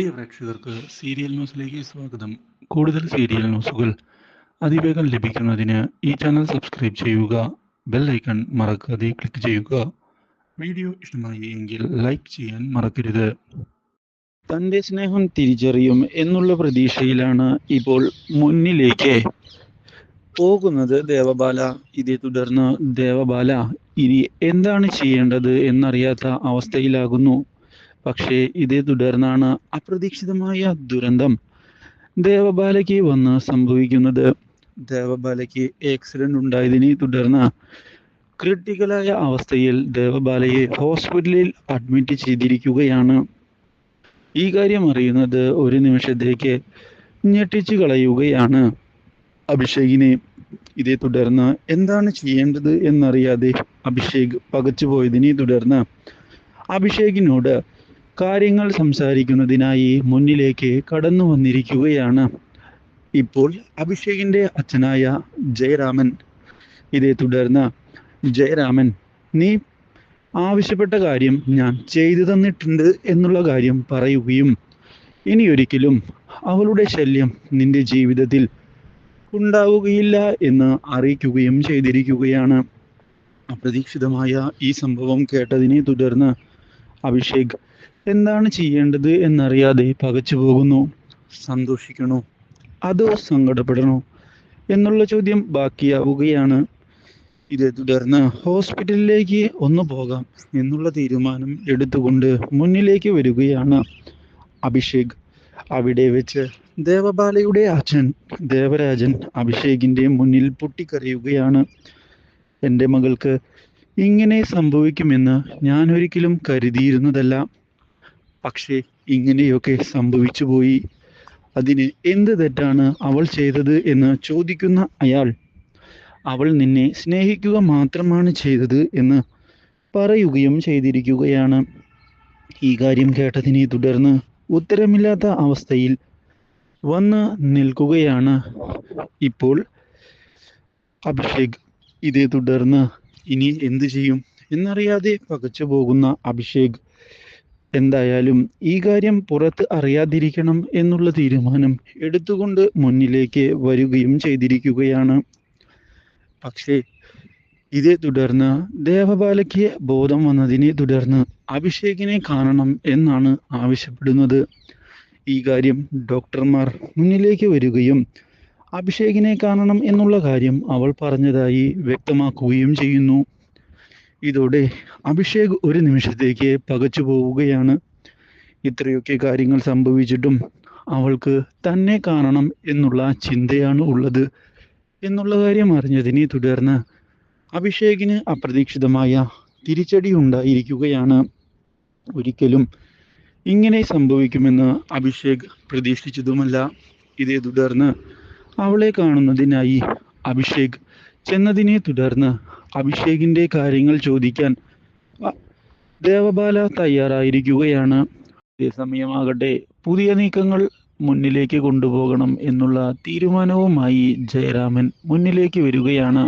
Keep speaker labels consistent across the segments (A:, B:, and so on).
A: പ്രിയ പ്രേക്ഷകർക്ക് സീരിയൽ ന്യൂസിലേക്ക് സ്വാഗതം. കൂടുതൽ സീരിയൽ ന്യൂസുകൾ അതിവേഗം ലഭിക്കുന്നതിന് ഈ ചാനൽ സബ്സ്ക്രൈബ് ചെയ്യുക ബെൽ ഐക്കൺ മറക്കാതെ ക്ലിക്ക് ചെയ്യുക. വീഡിയോ ഇഷ്ടമായി എങ്കിൽ ലൈക്ക് ചെയ്യാൻ മറക്കരുത്. തന്റെ സ്നേഹം തിരിച്ചറിയും എന്നുള്ള പ്രതീക്ഷയിലാണ് ഇപ്പോൾ മുന്നിലേക്ക് പോകുന്നത് ദേവബാല. ഇതേ തുടർന്ന് ദേവബാല ഇനി എന്താണ് ചെയ്യേണ്ടത് എന്നറിയാത്ത അവസ്ഥയിലാകുന്നു. പക്ഷേ ഇതേ തുടർന്നാണ് അപ്രതീക്ഷിതമായ ദുരന്തം. ദേവബാലയ്ക്ക് വന്ന് സംഭവിക്കുന്നത്. ദേവബാലയ്ക്ക് ആക്സിഡന്റ് ഉണ്ടായതിനെ തുടർന്ന് ക്രിട്ടിക്കലായ അവസ്ഥയിൽ ദേവബാലയെ ഹോസ്പിറ്റലിൽ അഡ്മിറ്റ് ചെയ്തിരിക്കുകയാണ്. ഈ കാര്യം അറിയുന്നത് ഒരു നിമിഷത്തേക്ക് ഞെട്ടിച്ചു കളയുകയാണ് അഭിഷേകിനെ. ഇതേ തുടർന്ന് എന്താണ് ചെയ്യേണ്ടത് എന്നറിയാതെ അഭിഷേക് പകച്ചുപോയതിനെ തുടർന്ന് അഭിഷേകിനോട് കാര്യങ്ങൾ സംസാരിക്കുന്നതിനായി മുന്നിലേക്ക് കടന്നു വന്നിരിക്കുകയാണ്. ഇപ്പോൾ അഭിഷേകിന്റെ അച്ഛനായ ജയരാമൻ. ഇതേ തുടർന്ന് ജയരാമൻ നീ ആവശ്യപ്പെട്ട കാര്യം ഞാൻ ചെയ്തു തന്നിട്ടുണ്ട് എന്നുള്ള കാര്യം പറയുകയും ഇനി ഒരിക്കലും അവളുടെ ശല്യം നിന്റെ ജീവിതത്തിൽ ഉണ്ടാവുകയില്ല എന്ന് അറിയിക്കുകയും ചെയ്തിരിക്കുകയാണ്. അപ്രതീക്ഷിതമായ ഈ സംഭവം കേട്ടതിനെ തുടർന്ന് അഭിഷേക്. എന്താണ് ചെയ്യേണ്ടത് എന്നറിയാതെ പകച്ചു പോകുന്നു. സന്തോഷിക്കണോ? അതോ സങ്കടപ്പെടണോ? എന്നുള്ള ചോദ്യം ബാക്കിയാവുകയാണ്. ഇതേ തുടർന്ന് ഹോസ്പിറ്റലിലേക്ക് ഒന്ന് പോകാം എന്നുള്ള തീരുമാനം എടുത്തുകൊണ്ട് മുന്നിലേക്ക് വരികയാണ് അഭിഷേക്. അവിടെ വെച്ച് ദേവബാലയുടെ അച്ഛൻ ദേവരാജൻ അഭിഷേകിന്റെ മുന്നിൽ പൊട്ടിക്കരയുകയാണ്. എന്റെ മകൾക്ക് ഇങ്ങനെ സംഭവിക്കുമെന്ന് ഞാൻ ഒരിക്കലും കരുതിയിരുന്നതല്ല. പക്ഷേ ഇങ്ങനെയൊക്കെ സംഭവിച്ചു പോയി. അതിന് എന്ത് തെറ്റാണ് അവൾ ചെയ്തത് എന്ന് ചോദിക്കുന്ന അയാൾ അവൾ നിന്നെ സ്നേഹിക്കുക മാത്രമാണ് ചെയ്തത് എന്ന് പറയുകയും ചെയ്തിരിക്കുകയാണ്. ഈ കാര്യം കേട്ടതിനെ തുടർന്ന് ഉത്തരമില്ലാത്ത അവസ്ഥയിൽ വന്ന് നിൽക്കുകയാണ് ഇപ്പോൾ അഭിഷേക്. ഇതേ തുടർന്ന് ഇനി എന്ത് ചെയ്യും? എന്നറിയാതെ പകച്ചു പോകുന്ന അഭിഷേക് എന്തായാലും ഈ കാര്യം പുറത്ത് അറിയാതിരിക്കണം എന്നുള്ള തീരുമാനം എടുത്തുകൊണ്ട് മുന്നിലേക്ക് വരികയും ചെയ്തിരിക്കുകയാണ്. പക്ഷേ ഇതേ തുടർന്ന് ദേവബാലയ്ക്ക് ബോധം വന്നതിനെ തുടർന്ന് അഭിഷേകിനെ കാണണം എന്നാണ് ആവശ്യപ്പെടുന്നത്. ഈ കാര്യം ഡോക്ടർമാർ മുന്നിലേക്ക് വരികയും അഭിഷേകിനെ കാണണം എന്നുള്ള കാര്യം അവൾ പറഞ്ഞതായി വ്യക്തമാക്കുകയും ചെയ്യുന്നു. ഇതോടെ അഭിഷേക് ഒരു നിമിഷത്തേക്ക് പകച്ചു പോവുകയാണ്. ഇത്രയൊക്കെ കാര്യങ്ങൾ സംഭവിച്ചിട്ടും അവൾക്ക് തന്നെ കാണണം എന്നുള്ള ചിന്തയാണ് ഉള്ളത്. എന്നുള്ള കാര്യം അറിഞ്ഞതിനെ തുടർന്ന് അഭിഷേകിന് അപ്രതീക്ഷിതമായ തിരിച്ചടി ഉണ്ടായിരിക്കുകയാണ്. ഒരിക്കലും ഇങ്ങനെ സംഭവിക്കുമെന്ന് അഭിഷേക് പ്രതീക്ഷിച്ചതുമല്ല. ഇതേ തുടർന്ന് അവളെ കാണുന്നതിനായി അഭിഷേക് ചെന്നതിനെ തുടർന്ന് അഭിഷേകിന്റെ കാര്യങ്ങൾ ചോദിക്കാൻ ദേവബാല തയ്യാറായിരിക്കുകയാണ്. അതേസമയമാകട്ടെ പുതിയ നീക്കങ്ങൾ മുന്നിലേക്ക് കൊണ്ടുപോകണം എന്നുള്ള തീരുമാനവുമായി ജയരാമൻ മുന്നിലേക്ക് വരികയാണ്.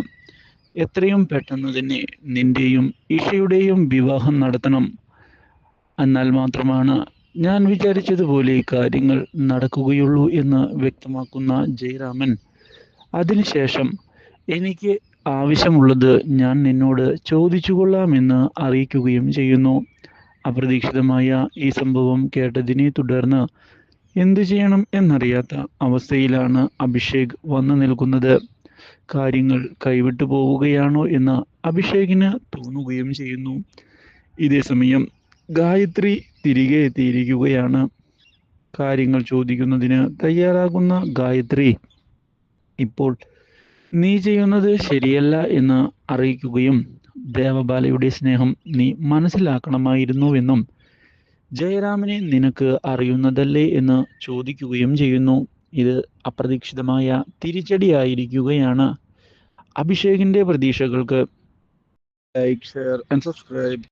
A: എത്രയും പെട്ടെന്ന് തന്നെ നിന്റെയും ഇഷയുടെയും വിവാഹം നടത്തണം. എന്നാൽ മാത്രമാണ് ഞാൻ വിചാരിച്ചതുപോലെ കാര്യങ്ങൾ നടക്കുകയുള്ളൂ എന്ന് വ്യക്തമാക്കുന്ന ജയരാമൻ അതിനുശേഷം എനിക്ക് ആവശ്യമുള്ളത് ഞാൻ നിന്നോട് ചോദിച്ചുകൊള്ളാമെന്ന് അറിയിക്കുകയും ചെയ്യുന്നു. അപ്രതീക്ഷിതമായ ഈ സംഭവം കേട്ടതിനെ തുടർന്ന് എന്തു ചെയ്യണം എന്നറിയാത്ത അവസ്ഥയിലാണ് അഭിഷേക് വന്നു നിൽക്കുന്നത്. കാര്യങ്ങൾ കൈവിട്ടു പോവുകയാണോ എന്ന് അഭിഷേകിന് തോന്നുകയും ചെയ്യുന്നു. ഇതേ സമയം ഗായത്രി തിരികെ എത്തിയിരിക്കുകയാണ്. കാര്യങ്ങൾ ചോദിക്കുന്നതിന് തയ്യാറാകുന്ന ഗായത്രി ഇപ്പോൾ നീ ചെയ്യുന്നത് ശരിയല്ല എന്ന് അറിയിക്കുകയും ദേവബാലയുടെ സ്നേഹം നീ മനസ്സിലാക്കണമായിരുന്നുവെന്നും ജയരാമനെ നിനക്ക് അറിയുന്നതല്ലേ എന്ന് ചോദിക്കുകയും ചെയ്യുന്നു. ഇത് അപ്രതീക്ഷിതമായ തിരിച്ചടിയായിരിക്കുകയാണ്. അഭിഷേകിന്റെ പ്രതീക്ഷകൾക്ക് ലൈക്ക് ഷെയർ ആൻഡ് സബ്സ്ക്രൈബ്